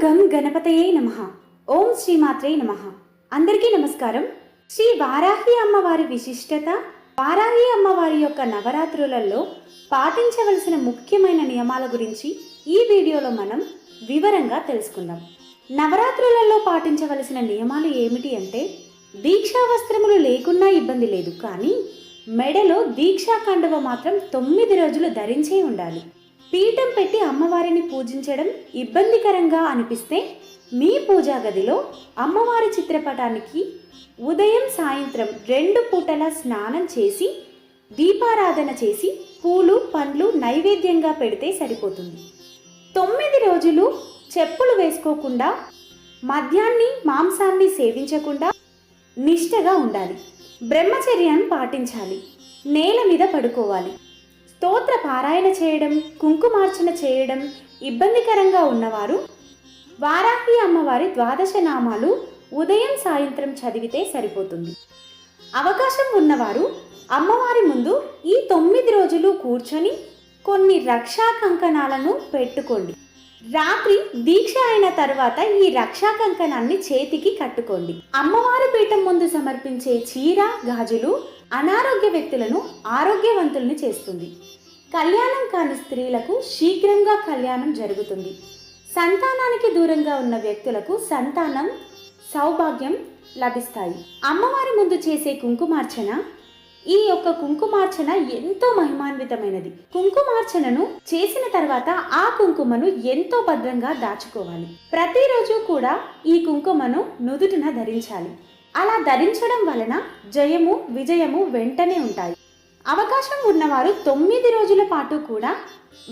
గం గణపతయే నమ. ఓం శ్రీమాత్రే నమ. అందరికీ నమస్కారం. శ్రీ వారాహి అమ్మవారి విశిష్టత వారాహి అమ్మవారి యొక్క నవరాత్రులలో పాటించవలసిన ముఖ్యమైన నియమాల గురించి ఈ వీడియోలో మనం వివరంగా తెలుసుకుందాం. నవరాత్రులలో పాటించవలసిన నియమాలు ఏమిటి అంటే దీక్షా వస్త్రములు లేకున్నా ఇబ్బంది లేదు కానీ మెడలో దీక్షా కండువ మాత్రం తొమ్మిది రోజులు ధరించే ఉండాలి. పీఠం పెట్టి అమ్మవారిని పూజించడం ఇబ్బందికరంగా అనిపిస్తే మీ పూజా గదిలో అమ్మవారి చిత్రపటానికి ఉదయం సాయంత్రం రెండు పూటల స్నానం చేసి దీపారాధన చేసి పూలు పండ్లు నైవేద్యంగా పెడితే సరిపోతుంది. తొమ్మిది రోజులు చెప్పులు వేసుకోకుండా మద్యాన్ని మాంసాన్ని సేవించకుండా నిష్టగా ఉండాలి. బ్రహ్మచర్యాన్ని పాటించాలి. నేల మీద పడుకోవాలి. స్తోత్ర పారాయణ చేయడం కుంకుమార్చన చేయడం ఇబ్బందికరంగా ఉన్నవారు వారాహి అమ్మవారి ద్వాదశ నామాలు ఉదయం సాయంత్రం చదివితే సరిపోతుంది. అవకాశం ఉన్నవారు అమ్మవారి ముందు ఈ తొమ్మిది రోజులు కూర్చొని కొన్ని రక్షా కంకణాలను పెట్టుకోండి. రాత్రి దీక్ష అయిన తర్వాత ఈ రక్షా కంకణాన్ని చేతికి కట్టుకోండి. అమ్మవారి పీఠం ముందు సమర్పించే చీర గాజులు అనారోగ్య వ్యక్తులను ఆరోగ్యవంతుల్ని చేస్తుంది. కళ్యాణం కాని స్త్రీలకు శీఘ్రంగా కళ్యాణం జరుగుతుంది. సంతానానికి దూరంగా ఉన్న వ్యక్తులకు సంతానం సౌభాగ్యం లభిస్తాయి. అమ్మవారి ముందు చేసే కుంకుమార్చన ఈ యొక్క కుంకుమార్చన ఎంతో మహిమాన్వితమైనది. కుంకుమార్చనను చేసిన తర్వాత ఆ కుంకుమను ఎంతో భద్రంగా దాచుకోవాలి. ప్రతిరోజు కూడా ఈ కుంకుమను నుదుటిన ధరించాలి. అలా ధరించడం వలన జయము విజయము వెంటనే ఉంటాయి. అవకాశం ఉన్నవారు తొమ్మిది రోజుల పాటు కూడా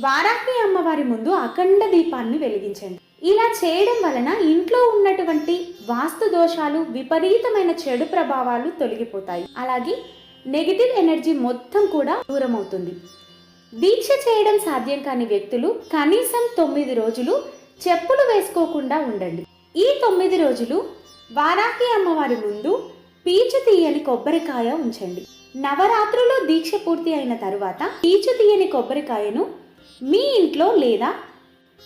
వారాహి అమ్మవారి ముందు అఖండ దీపాన్ని వెలిగించండి. ఇలా చేయడం వలన ఇంట్లో ఉన్నటువంటి వాస్తు దోషాలు విపరీతమైన చెడు ప్రభావాలు తొలగిపోతాయి. అలాగే నెగిటివ్ ఎనర్జీ మొత్తం కూడా దూరం అవుతుంది దీక్ష చేయడం సాధ్యం కాని వ్యక్తులు కనీసం తొమ్మిది రోజులు చెప్పులు వేసుకోకుండా ఉండండి. ఈ తొమ్మిది రోజులు వారాహి అమ్మవారి ముందు పీచు తీయని కొబ్బరికాయ ఉంచండి. నవరాత్రులు దీక్ష పూర్తి అయిన తరువాత తీచు తీయని కొబ్బరికాయను మీ ఇంట్లో లేదా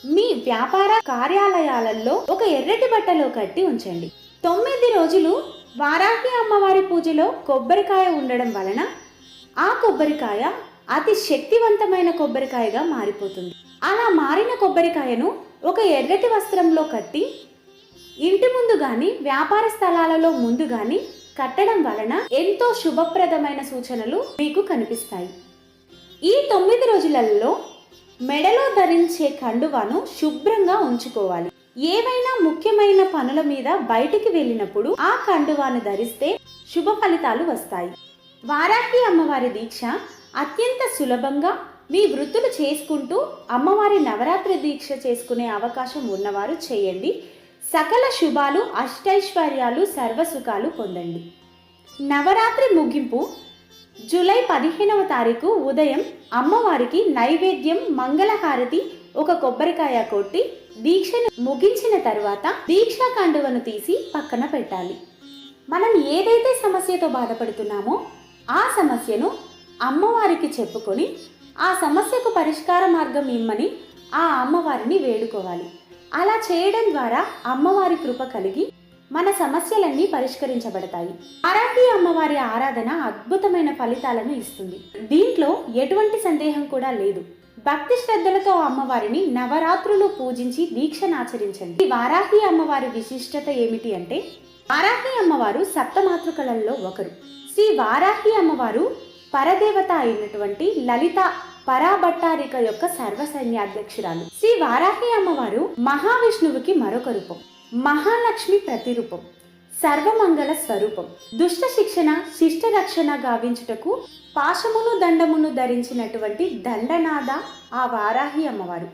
మీ వ్యాపార కార్యాలయాలలో ఒక ఎర్రటి బట్టలో కట్టి ఉంచండి. తొమ్మిది రోజులు వారాహి అమ్మవారి పూజలో కొబ్బరికాయ ఉండడం వలన ఆ కొబ్బరికాయ అతి శక్తివంతమైన కొబ్బరికాయగా మారిపోతుంది. అలా మారిన కొబ్బరికాయను ఒక ఎర్రటి వస్త్రంలో కట్టి ఇంటి ముందు కానీ వ్యాపార స్థలాలలో ముందు కానీ కట్టడం వలన ఎంతో శుభప్రదమైన సూచనలు మీకు కనిపిస్తాయి. ఈ తొమ్మిది రోజులలో మెడలో ధరించే కండువాను శుభ్రంగా ఉంచుకోవాలి. ఏవైనా ముఖ్యమైన పనుల మీద బయటికి వెళ్ళినప్పుడు ఆ కండువాను ధరిస్తే శుభ ఫలితాలు వస్తాయి. వారాహి అమ్మవారి దీక్ష అత్యంత సులభంగా మీ వృత్తులు చేసుకుంటూ అమ్మవారి నవరాత్రి దీక్ష చేసుకునే అవకాశం ఉన్నవారు చేయండి. సకల శుభాలు అష్టైశ్వర్యాలు సర్వసుఖాలు పొందండి. నవరాత్రి ముగింపు జూలై పదిహేనవ తారీఖు ఉదయం అమ్మవారికి నైవేద్యం మంగళహారతి ఒక కొబ్బరికాయ కొట్టి దీక్షను ముగించిన తర్వాత దీక్షా కండువను తీసి పక్కన పెట్టాలి. మనం ఏదైతే సమస్యతో బాధపడుతున్నామో ఆ సమస్యను అమ్మవారికి చెప్పుకొని ఆ సమస్యకు పరిష్కార మార్గం ఇమ్మని ఆ అమ్మవారిని వేడుకోవాలి. అలా చేయడం ద్వారా అమ్మవారి కృప కలిగి మన సమస్యలన్నీ పరిష్కరించబడతాయి. వారాహి అమ్మవారి ఆరాధన అద్భుతమైన ఫలితాలను ఇస్తుంది. దీంట్లో ఎటువంటి సందేహం కూడా లేదు. భక్తి శ్రద్ధలతో అమ్మవారిని నవరాత్రులు పూజించి దీక్షనాచరించండి ఈ వారాహి అమ్మవారి విశిష్టత ఏమిటి అంటే వారాహి అమ్మవారు సప్తమాతృకలలో ఒకరు. శ్రీ వారాహి అమ్మవారు పరదేవత అయినటువంటి లలిత పరాభట్టారిక యొక్క సర్వ సైన్యాధ్యక్షురాలు శ్రీ వారాహి అమ్మవారు మహావిష్ణువుకి మరొక రూపం మహాలక్ష్మి ప్రతిరూపం సర్వమంగళ స్వరూపం. దుష్ట శిక్షణ శిష్ట రక్షణ గావించుటకు పాశమును దండమును ధరించినటువంటి దండనాథ ఆ వారాహి అమ్మవారు.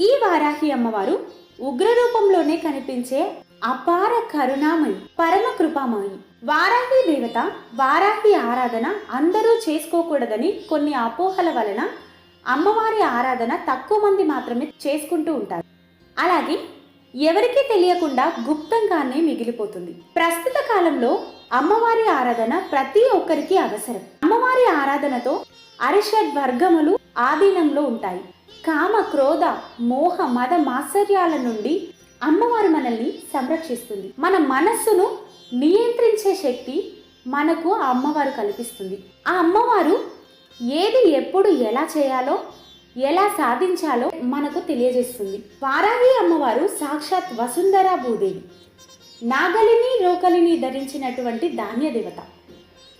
ఈ వారాహి అమ్మవారు ఉగ్ర రూపంలోనే కనిపించే అపార కరుణామయి పరమ కృపామయి. వారాహి దేవత వారాహి ఆరాధన అందరూ చేసుకోకూడదని కొన్ని అపోహల వలన అమ్మవారి ఆరాధన తక్కువ మంది మాత్రమే చేసుకుంటూ ఉంటారు. అలాగే ఎవరికీ తెలియకుండా గుప్తంగానే మిగిలిపోతుంది. ప్రస్తుత కాలంలో అమ్మవారి ఆరాధన ప్రతి ఒక్కరికి అవసరం. అమ్మవారి ఆరాధనతో అరిషడ్ వర్గములు ఆధీనంలో ఉంటాయి. కామ క్రోధ మోహ మద మాత్సర్యాల నుండి అమ్మవారు మనల్ని సంరక్షిస్తుంది. మన మనస్సును నియంత్రించే శక్తి మనకు ఆ అమ్మవారు కల్పిస్తుంది. ఆ అమ్మవారు ఏది ఎప్పుడు ఎలా చేయాలో ఎలా సాధించాలో మనకు తెలియజేస్తుంది. వారాహి అమ్మవారు సాక్షాత్ వసుంధర భూదేవి. నాగలిని రోకలిని ధరించినటువంటి ధాన్య దేవత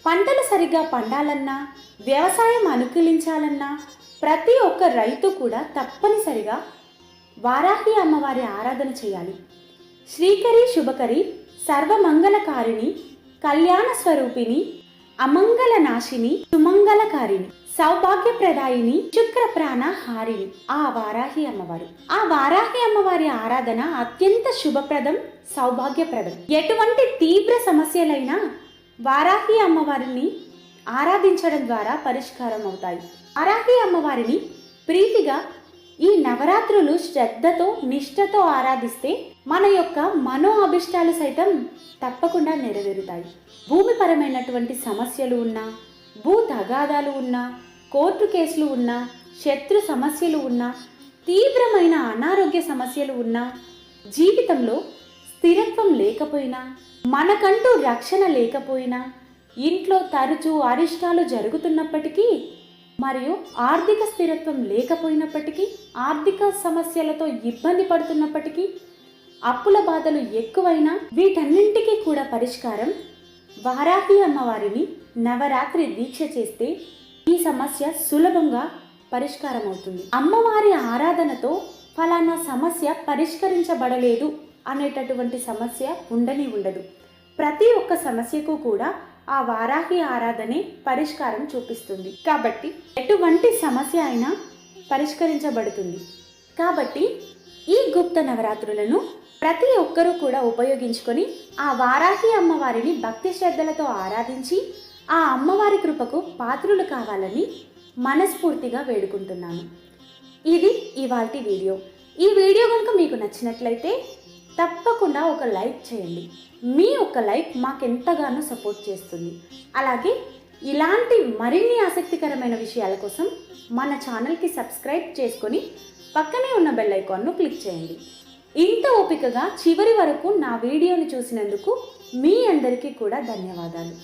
పంటలు సరిగ్గా పండాలన్నా వ్యవసాయం అనుకూలించాలన్నా ప్రతి ఒక్క రైతు కూడా తప్పనిసరిగా వారాహి అమ్మవారి ఆరాధన చేయాలి. శ్రీకరి శుభకరి సర్వమంగళకారిణి కళ్యాణ స్వరూపిణి అమంగళ నాశిని సుమంగళకారిణి సౌభాగ్యప్రదాయిని శుక్రప్రాణ హారిణి ఆ వారాహి అమ్మవారు. ఆ వారాహి అమ్మవారి ఆరాధన అత్యంత శుభప్రదం సౌభాగ్యప్రదం. ఎటువంటి తీవ్ర సమస్యలైనా వారాహి అమ్మవారిని ఆరాధించడం ద్వారా పరిష్కారం అవుతాయి వారాహి అమ్మవారిని ప్రీతిగా ఈ నవరాత్రులు శ్రద్ధతో నిష్ఠతో ఆరాధిస్తే మన యొక్క మనో అభిష్టాలు సైతం తప్పకుండా నెరవేరుతాయి. భూమిపరమైనటువంటి సమస్యలు ఉన్నా భూ తగాదాలు ఉన్నా కోర్టు కేసులు ఉన్నా శత్రు సమస్యలు ఉన్నా తీవ్రమైన అనారోగ్య సమస్యలు ఉన్నా జీవితంలో స్థిరత్వం లేకపోయినా మనకంటూ రక్షణ లేకపోయినా ఇంట్లో తరచూ అరిష్టాలు జరుగుతున్నప్పటికీ మరియు ఆర్థిక స్థిరత్వం లేకపోయినప్పటికీ ఆర్థిక సమస్యలతో ఇబ్బంది పడుతున్నప్పటికీ అప్పుల బాధలు ఎక్కువైనా వీటన్నింటికీ కూడా పరిష్కారం వారాహి అమ్మవారిని నవరాత్రి దీక్ష చేస్తే ఈ సమస్య సులభంగా పరిష్కారం అవుతుంది అమ్మవారి ఆరాధనతో ఫలానా సమస్య పరిష్కరించబడలేదు అనేటటువంటి సమస్య ఉండని ఉండదు. ప్రతి ఒక్క సమస్యకు కూడా ఆ వారాహి ఆరాధనే పరిష్కారం చూపిస్తుంది. కాబట్టి ఎటువంటి సమస్య అయినా పరిష్కరించబడుతుంది. కాబట్టి ఈ గుప్త నవరాత్రులను ప్రతి ఒక్కరూ కూడా ఉపయోగించుకొని ఆ వారాహి అమ్మవారిని భక్తి శ్రద్ధలతో ఆరాధించి ఆ అమ్మవారి కృపకు పాత్రులు కావాలని మనస్ఫూర్తిగా వేడుకుంటున్నాను. ఇది ఇవాల్టి వీడియో. ఈ వీడియో కనుక మీకు నచ్చినట్లయితే తప్పకుండా ఒక లైక్ చేయండి. మీ ఒక లైక్ మాకెంతగానో సపోర్ట్ చేస్తుంది. అలాగే ఇలాంటి మరిన్ని ఆసక్తికరమైన విషయాల కోసం మన ఛానల్కి సబ్స్క్రైబ్ చేసుకొని పక్కనే ఉన్న బెల్ ఐకాన్ను క్లిక్ చేయండి. ఇంత ఓపికగా చివరి వరకు నా వీడియోని చూసినందుకు మీ అందరికీ కూడా ధన్యవాదాలు.